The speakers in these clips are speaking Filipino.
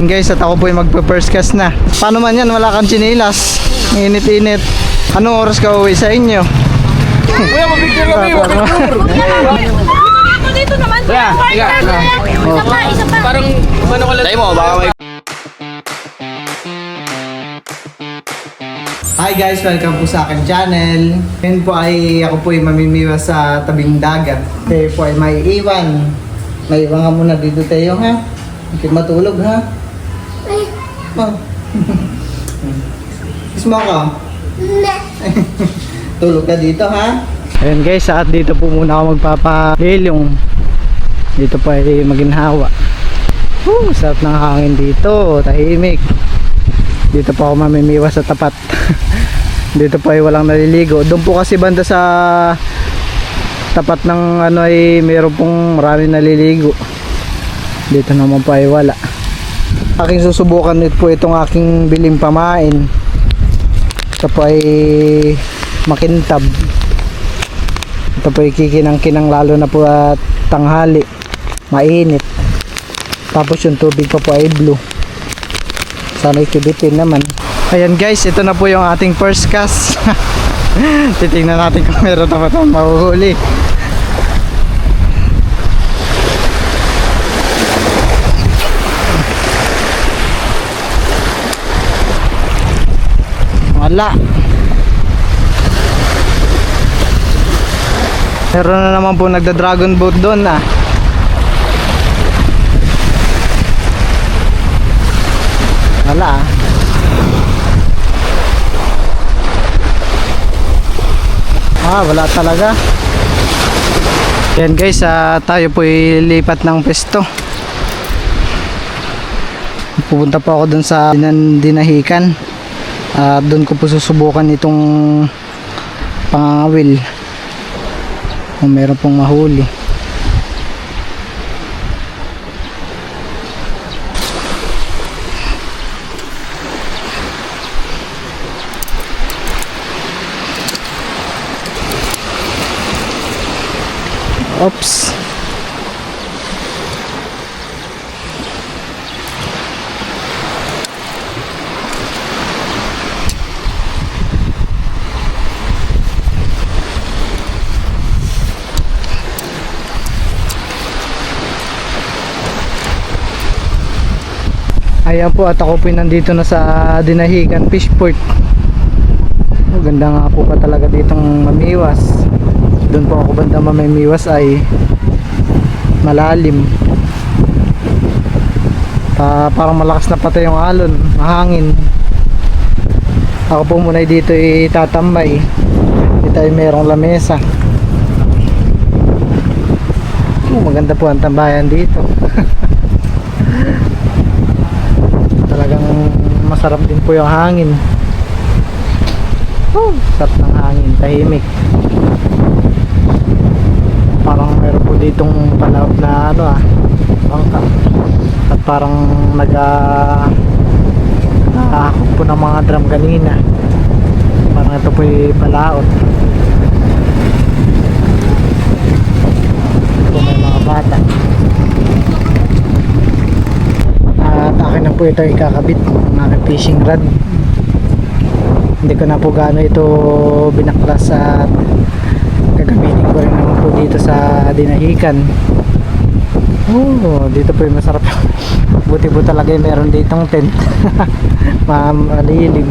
Yan guys, at ako po yung magpa-first cast na. Paano man yan, wala kang chinilas. Init-init. Anong oras ka uwi sa inyo? Kuya, mapicture kami. Ako dito naman. Kuya, Kuya. Isa pa, isa pa. Parang, ano ko lang. Tayo mo, baka may... Hi guys, welcome po sa akin channel. Ngayon po ay ako po ay mamimiwas sa tabing dagat. Kayo po ay may iwan. May iwan ka muna dito tayo ha. Hindi matulog ha. Oh. Kiss mo ako. Tulog ka dito ha. Ayun guys, at dito po muna ako magpapahilong. Dito po ay maginhawa. Woo, sarap ng hangin dito, tahimik. Dito po ako mamimiwas sa tapat. dito po ay walang naliligo. Doon po kasi banda sa tapat ng ano ay mayroon pong maraming naliligo. Dito naman po ay wala. Aking susubukan ito po itong aking biling pamain. Ito po ay makintab. Ito po ay kikinang-kinang lalo na po at tanghali. Mainit. Tapos yung tubig pa po ay blue. Sana ikibitin naman. Ayan guys, ito na po yung ating first cast. Titingnan natin kung meron na ba mahuhuli. Wala. Meron na naman po nagda-dragon boat doon ah. Wala ah. Ah, wala talaga. Yan guys, ah, tayo po lipat ng pesto. Pupunta po ako dun sa dinan dinahikan. At doon ko po susubukan itong pangangawil. Kung meron pong mahuli. Oops. Ayan po at ako po nandito na sa Dinahigan Fishport. Maganda nga po pa talaga ditong mamiwas. Doon po ako banda mamimiwas ay malalim. Pa, parang malakas na patay yung alon, mahangin. Ako po muna dito itatambay. Dito ay merong lamesa. Oh, maganda po ang tambayan dito. Talagang masarap din po yung hangin. Oh, sarap ng hangin, tahimik. Parang meron po ditong palaot na ano ah, bangka. At parang nag ah, nakahakot po ng mga drum kanina. Parang ito po yung palaot. Ito may mga bata. At akin na po ito ikakabit fishing rod. Hindi ko na po gaano ito binaklas at gagamitin ko rin naman po dito sa dinahikan. Oh, dito po yung masarap. Buti po talaga yung meron ditong tent. Ma- Malilim.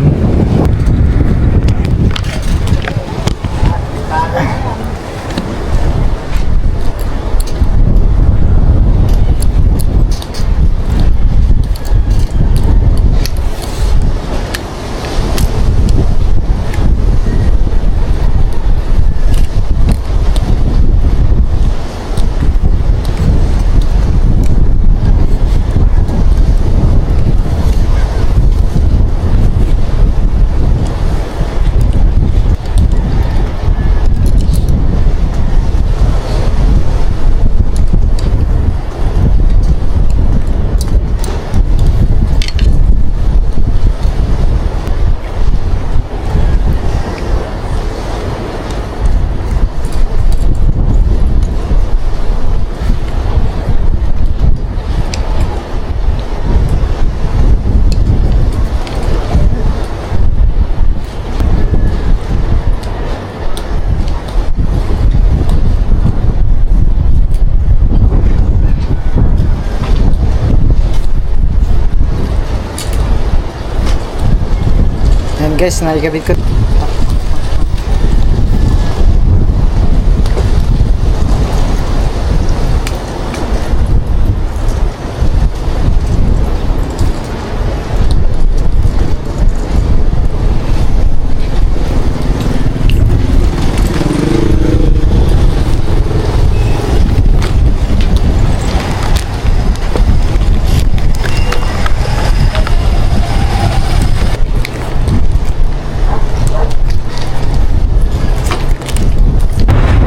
Guys, naikabit ko.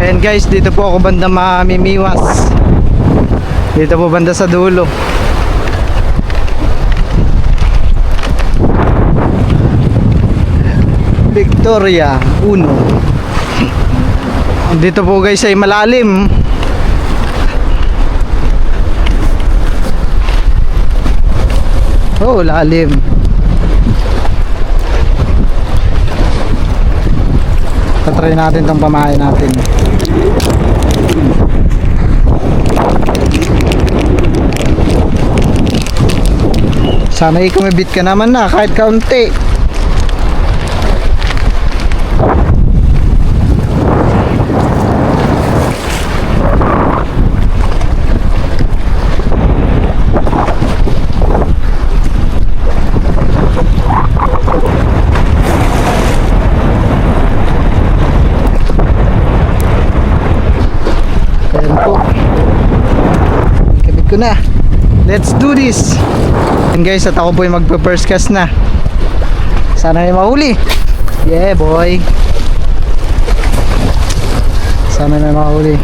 And guys, dito po ako banda mamimiwas. Dito po banda sa dulo. Victoria 1. Dito po guys ay malalim. Oh, lalim. Tatry natin tong pamahay natin. Sana ikumibit ka naman na kahit kaunti. Ayan po. Kabit ko na. Let's do this. And guys, at ako po yung magpa-first cast na. Sana may mahuli. Yeah, boy. Sana may mahuli.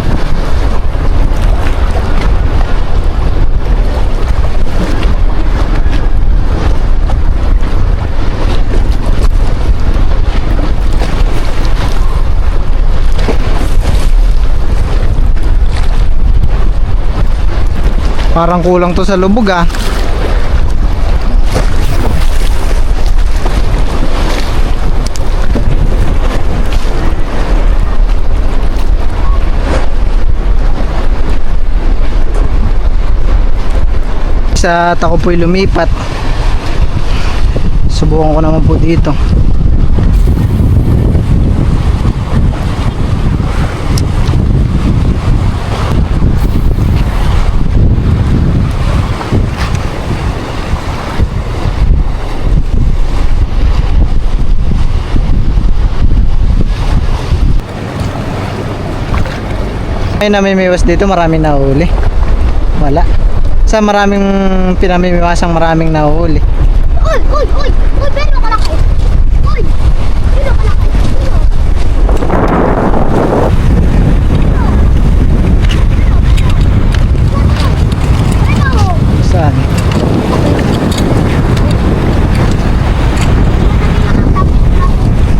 Parang kulang to sa lubog ah. Sa ako po'y lumipat. Subukan ko naman po dito. May namimiwas dito, maraming nahuli. Wala. Sa maraming pinamimiwasang maraming nahuli. Uy, uy, uy! Uy, pero kalaki! Uy! Pero kalaki! Saan?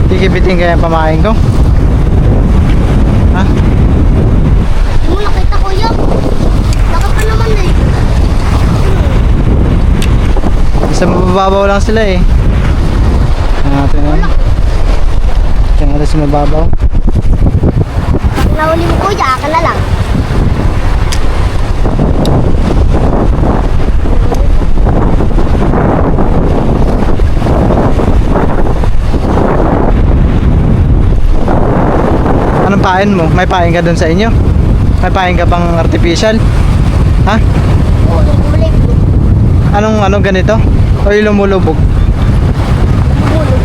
Kikibitin kaya pamain ko? Ha? Mo nakita ko yun. Laki pa naman eh. Sa mababaw lang sila eh. Tingnan natin na. Tingnan natin sa mababaw. Pag nahuli mo kuya, ka na lang. Anong pain mo? May pain ka doon sa inyo? May pain ka bang artificial? Ha? Anong anong ganito? O yung lumulubog? Bulog.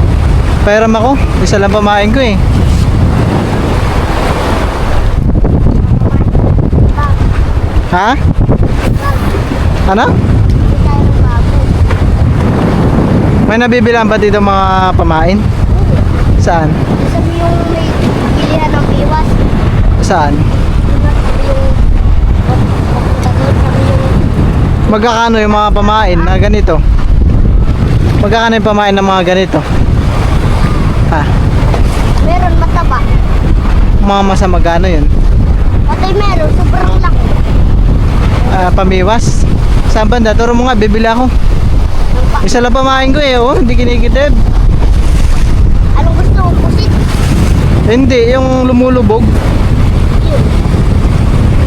Pairam ako. Isa lang pamain ko eh. Ha? Ano? May nabibilang ba dito mga pamain? Saan? Sabi yung may bilihan ng biwas. Saan? Magkakano yung mga pamain na ganito? Magkakano yung pamain ng mga ganito? Ha? meron mataba. Mga masa magkano yun? Patay meron, sobrang laki. Ah, pamiwas? Saan banda? Turo mo nga, bibili ako. Isa lang pamain ko eh, oh. Hindi kinikitib. Anong gusto mo? Pusit? Hindi, yung lumulubog. Yun.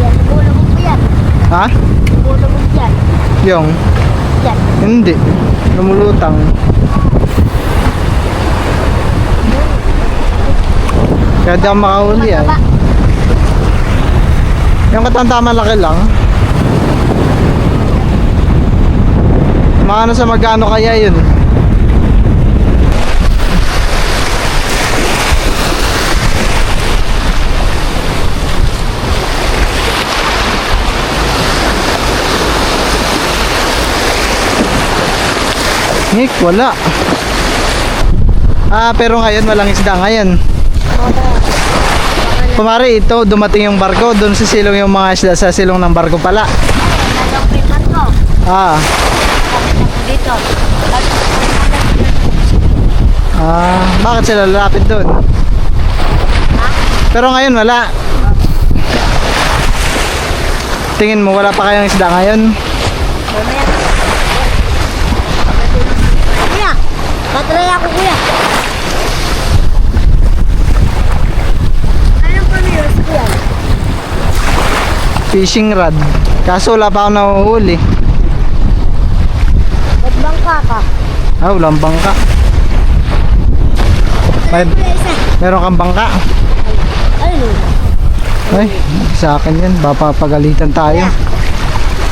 Yan, ko yan. Ha? Bulabog yan. Yung? lumulutang. Hindi. Lumulutang. Kaya di ako makahuli ay. Yung katanda malaki lang. Maano sa magkano kaya yun? Nick, wala. Ah, pero ngayon walang isda ngayon. Kumari ito, dumating yung barko, doon sa silong yung mga isda sa silong ng barko pala. Ah, Dito. ah, bakit sila lalapit doon? Pero ngayon wala. Tingin mo wala pa kayong isda ngayon? Mamaya. Kuya, patry ako kuya. Anong pamilos kuya? Fishing rod. Kaso wala pa ako nahuhuli. Magbangka ka. Ah, walang bangka. May, meron kang bangka? Ayun. Ay, sa akin yan. Papapagalitan tayo.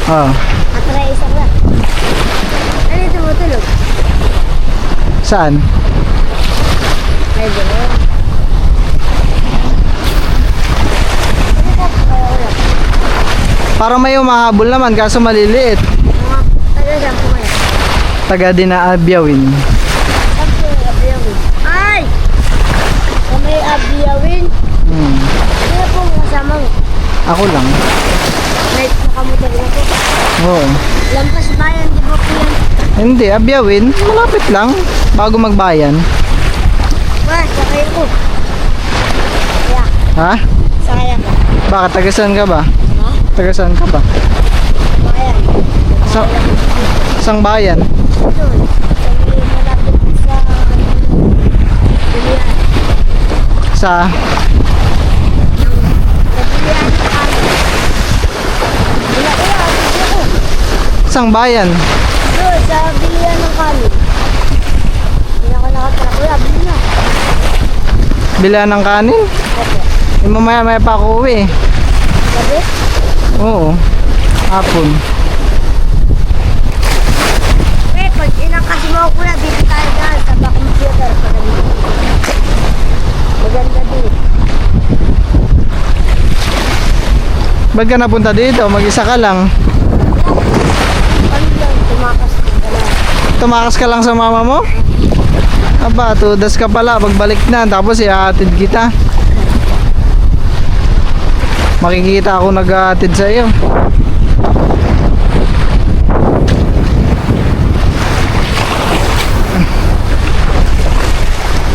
Ah, Patry isa kuya. Ano yung tumutulog? Saan? Ay, doon. Parang may umahabol naman kaso maliliit. Taga saan po kuya? Taga dinaabyawin. Saan po yung abiyawin? Ay! Sa may abiyawin? Hmm. Sino po kasama mo? Ako lang. Night nakamotor na po. Oo. Lampas bayan, di ba po yan? Hindi, abyawin. Malapit lang. Bago magbayan. Ba, sakay ko. Kaya, Ha? sakay ako. Bakit? Tagasan ka ba? Ha? Tagasan ka ba? Bayan. Sa, sang bayan? Doon. Sa may malapit sa... Bilihan. Sa Sa bilihan sa kami. Wala kuya, kasi ako. sang bayan? Bilihan ng kami. Hindi ako nakatara. Kuya, bili na. Bila ng kanin? Opo. Eh, mamaya maya pa ako uwi. Sabi? Oo. Hapon. Eh, pag inakas mo ako kuya, dito tayo dyan sa back computer. Maganda din. Ba't ka napunta dito? Mag-isa ka lang. Ano lang, tumakas ka lang. Tumakas ka lang sa mama mo? Aba, tudas ka pala. Pagbalik na, tapos ihahatid kita. Makikita ako nag-ahatid sa iyo.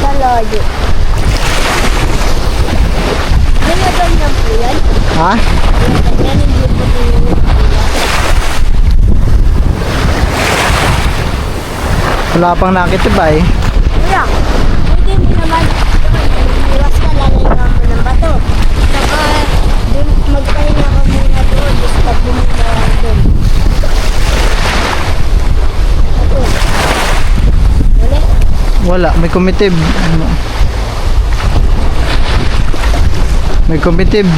Sa loyo. Kaya ganyan po yan. Ha? Ganyan hindi po tingin Wala pang nakitibay. Kuya, pwede mo naman iwas ka, lalayo mo ng bato. Saka, dun, magpahinga ka muna doon. Ka bumula doon. Ito. Wala. Wala, may kumitib. May kumitib.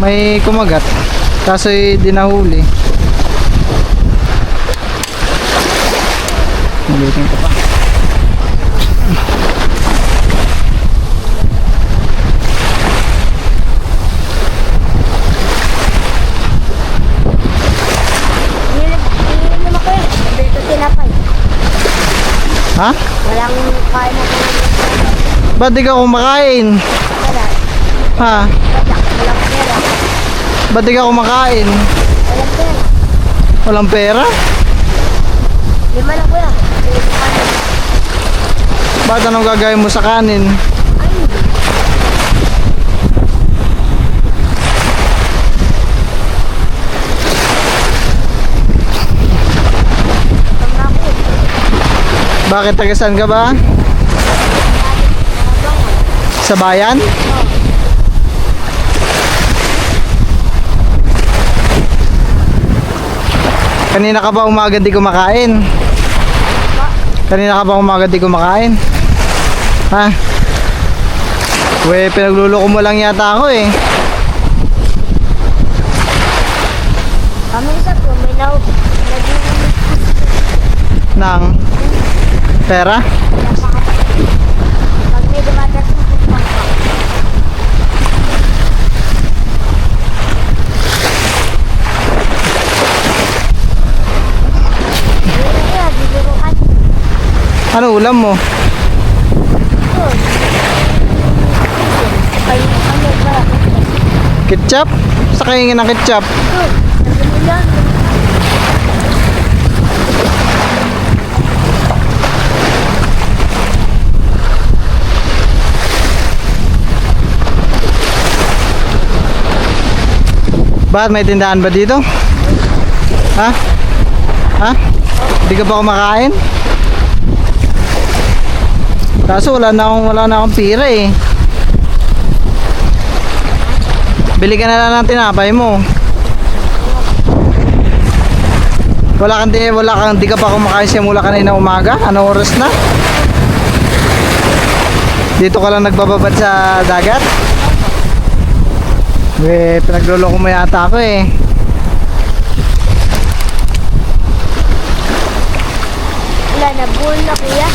May kumagat. Kaso di nahuli. Ulitin ko pa. Ha? Walang kain ako ng Ba't di ka kumakain? wala. Ha? Wala. Walang pera. Ba't di ka kumakain? Walang pera. Walang pera? Lima lang kuya. Ba't anong gagawin mo sa kanin? Bakit tagasan ka ba? Sa bayan? Kanina ka ba umaga di kumakain? Kanina ka ba umaga di kumakain? Ha? We, pinagluloko mo lang yata ako eh. Kami naw, nag-iinit Nang pera? Pag may kaya, bibiruan. Ano ulam mo? Yun. Ay, ano ba? Ketchup? Sa kaingin ng ketchup. Bakit may tindahan ba dito? Ha? Ha? Hindi ka ba kumakain? Kaso wala na akong, wala na akong pira eh. Bili ka na lang ng tinapay mo. Wala kang, di- wala kang, di ka pa kumakain simula kanina umaga? Anong oras na? Dito ka lang nagbababad sa dagat? Eh, pinagluloko mo yata ako eh. Wala na, buhol na kuya.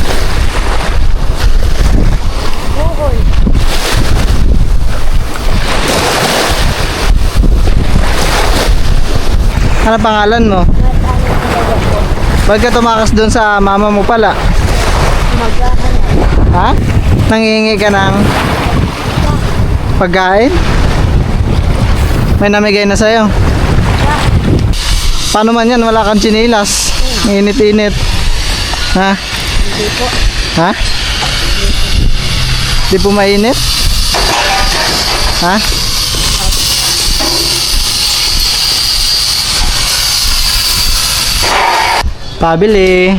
Ano pangalan mo? Ba't ka tumakas doon sa mama mo pala? Ha? Nangihingi ka ng pagkain? May namigay na sa'yo. Paano man yan? Wala kang chinilas. Init-init. Ha? Hindi. Ha? Di po mainit? Ha? Pabili.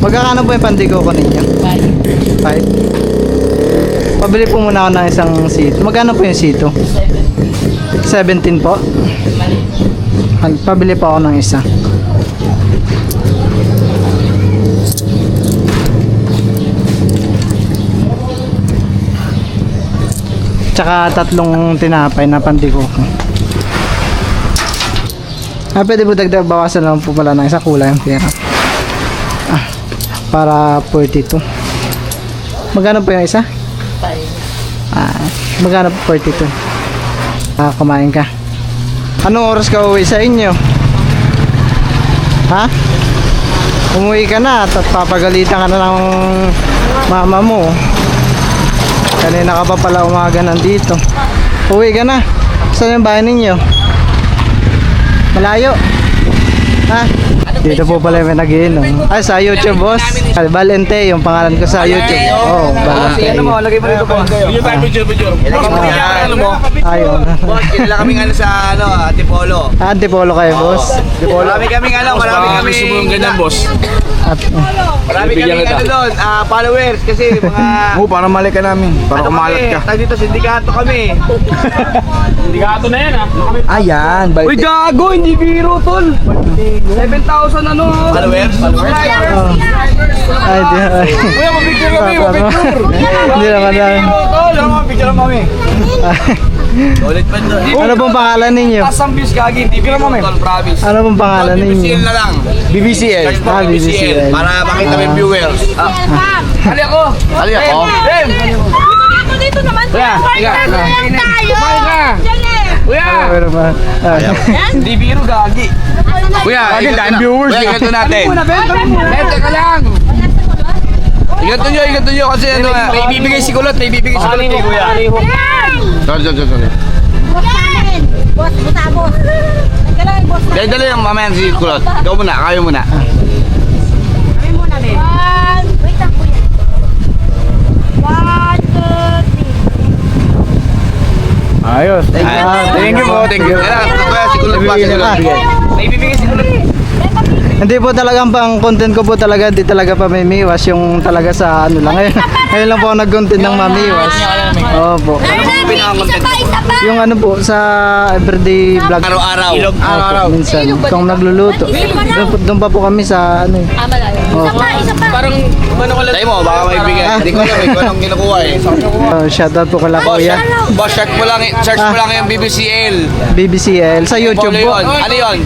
Magkakano po yung pandigo ko ninyo? 5. 5? Pabili po muna ako ng isang sito. Magkano po yung sito? 17 po? Al- Pabili po ako ng isa. Tsaka tatlong tinapay na pandigo ko. Ah, pwede po dagdag bawasan lang po pala ng isa kulang yung pera. Para 42. Magkano po yung isa? Ah, magkano po 42? Ah, kumain ka. Anong oras ka uwi sa inyo? Ha? Umuwi ka na at papagalitan ka na ng mama mo. Kanina ka pa pala umaga nandito. Uwi ka na. Saan yung bahay ninyo? Malayo. Ha? Dito po pala may nagiinom. Ay, sa YouTube, boss. Valente, yung pangalan ko sa YouTube. Oo, oh, Valente. Ano mo, lagay mo dito boss. Video tayo, video, video. Boss, ano mo? Ayun. Boss, kilala kaming ano sa ano, Antipolo. Antipolo kayo, boss. Marami kaming ano, marami kaming... Gusto mo yung ganyan, boss? At, Marami Bibigyan kita. ano doon, ah, followers kasi mga... Oo, para mali ka namin. Para ano kumalat kami, ka. Tayo dito, sindikato kami. Sindikato na yan, ha? ayan, Uy, gago! Hindi biro, tol! 7,000 ano? Followers? Ay, di ay. Kuya, mapicture kami, mapicture! Hindi naman lang. Tol, ano mapicture kami? Ulit pa doon. Ano pong pangalan ninyo? Asam views kagi, hindi kami. Tol, promise. Ano pong pangalan ninyo? BBCL na lang. BBCL. Ah, BBCL. Para makita mo yung viewers. Ah, Hali ako! ali ako. Dem! Dito, dito naman. Kuya, tiga. Kumain tayo. Kuya! Pero ba? Ah. Hindi biro, gagi. Kuya, Bakit iganto dahil na. viewers Kuya, na? iganto natin. Eh, teka lang! Iganto nyo, iganto nyo kasi ano ah. May ibibigay si Kulot, may ibibigay si Kulot. eh, Kuya. Sorry, sorry, sorry. Boss, buta boss. Nagkalang boss. Dali lang mamaya si Kulot. Ikaw muna, kayo muna. Kami muna, be. One. Wait lang, kuya. One, two, three. Ayos. Ah, Thank you po, thank you. Kaya, kaya si Kulot pa, si Kulot. May ibibigay si Kulot. Hindi po talaga ang pang content ko po talaga, di talaga pa may miwas yung talaga sa ano lang. Ngayon, Ngayon lang po ako nag-content ng mamiwas. Opo. Ano namin? Isa pa, isa pa. Yung ano po, sa everyday vlog. Araw-araw. Araw-araw. Minsan. Kung nagluluto. Doon, pa po kami sa ano eh. Isa pa, isa pa. Parang, ano ko lang. Tayo mo, baka may bigay. Hindi ko alam eh, kung anong kinukuha eh. Uh, shoutout po kala kuya. boss, search mo lang, search mo lang yung BBCL. BBCL. Sa YouTube po. Ano yun?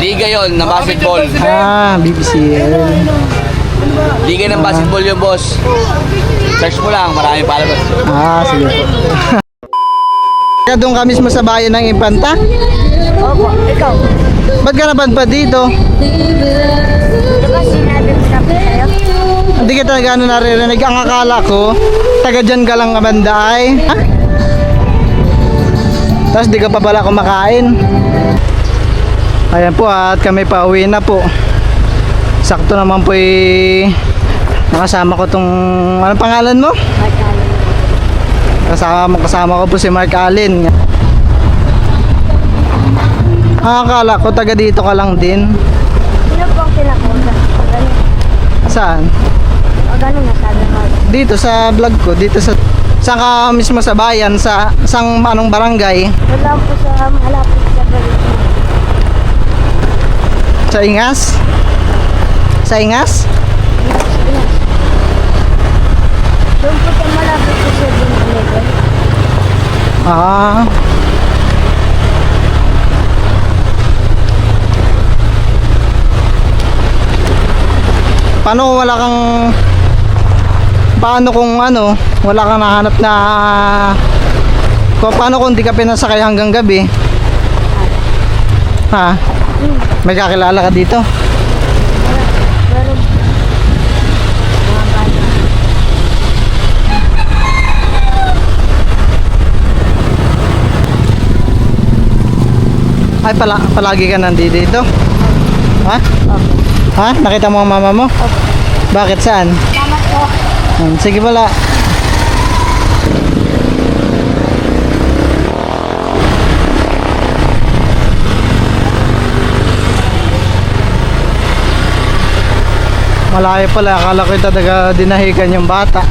Liga yun, na basketball. Ah, BBCL. Liga ng basketball yun, boss. Search mo lang, maraming palabas. Ah, sige po. Kaya doon ka mismo sa bayan ng Impanta? Opo, ikaw. Ba't ka napadpad dito? Di ba sinabi mo na po sa'yo? Hindi kita gano'n naririnig. Ang akala ko, taga dyan ka lang kabanda ay. Ha? Tapos di ka pa pala kumakain. Ayan po at kami pa uwi na po. Sakto naman po eh, nakasama ko tong, ano pangalan mo? Kasama, kasama ko po si Mark Allen. Ah, akala ko taga dito ka lang din. Sino po ang pinakuha? Ganun. Saan? O ganun na sabi mo. Dito sa vlog ko, dito sa Saan ka mismo sa bayan, sa sang anong barangay? Wala po sa malapit sa balik. Sa Ingas? Sa Ingas? Doon po sa malapit sa 7-Eleven. Ah. Paano kung wala kang Paano kung ano, wala kang nahanap na kung paano kung di ka pinasakay hanggang gabi? Ha? May kakilala ka dito? Pero mga bata. Ay, pala, palagi ka nandito dito? Ha? Ha? Nakita mo ang mama mo? Bakit saan? Salamat po. Hmm, sige pala. Malayo pala, akala ko talaga dinahikan yung bata.